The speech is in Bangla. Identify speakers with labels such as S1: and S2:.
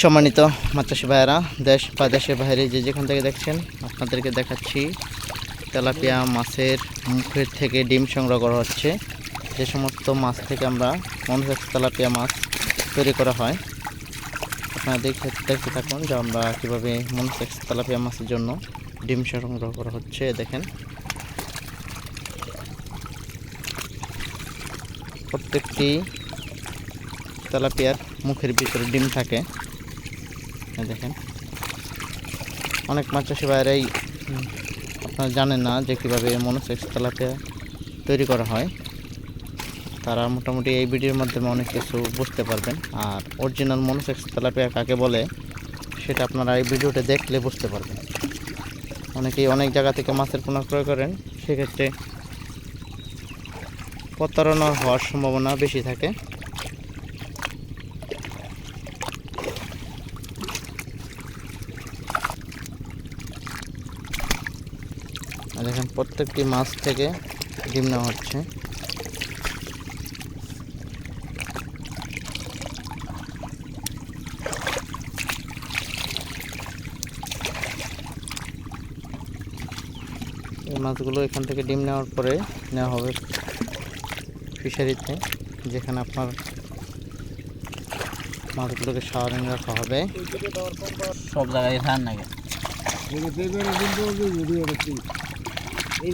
S1: সম্মানিত মাতৃ ভাইয়েরা, দেশ বা দেশের বাইরে যে যেখান থেকে দেখছেন, আপনাদেরকে দেখাচ্ছি, তেলাপিয়া মাছের মুখের থেকে ডিম সংগ্রহ করা হচ্ছে। যে সমস্ত মাছ থেকে আমরা মনোসেক্স তেলাপিয়া মাছ তৈরি করা হয়, আপনারা দেখে দেখতে থাকুন যে আমরা কীভাবে মনোসেক্স তেলাপিয়া মাছের জন্য ডিম সংগ্রহ করা হচ্ছে, দেখেন। প্রত্যেকটি তেলাপিয়ার মুখের ভিতরে ডিম থাকে। এই দেখেন। অনেক মাছ চাষি ভাইরাই আপনারা জানেন না যে কীভাবে মনোসেক্স তেলাপিয়া তৈরি করা হয়। তারা মোটামুটি এই ভিডিওর মাধ্যমে অনেক কিছু বুঝতে পারবেন। আর অরিজিনাল মনোসেক্স তেলাপিয়া কাকে বলে, সেটা আপনারা এই ভিডিওটা দেখলে বুঝতে পারবেন। অনেকেই অনেক জায়গা থেকে মাছের পোনা ক্রয় করেন, সেক্ষেত্রে প্রতারণা হওয়ার সম্ভাবনা বেশি থাকে। দেখেন প্রত্যেকটি মাছ থেকে ডিম নেওয়া হচ্ছে। এই মাছগুলো এখান থেকে ডিম নেওয়ার পরে নেওয়া হবে ফিশারিতে যেখানে আপনার মাছগুলোকে সারাদিন রাখা হবে।
S2: সব জায়গায় ধান লাগে
S3: এই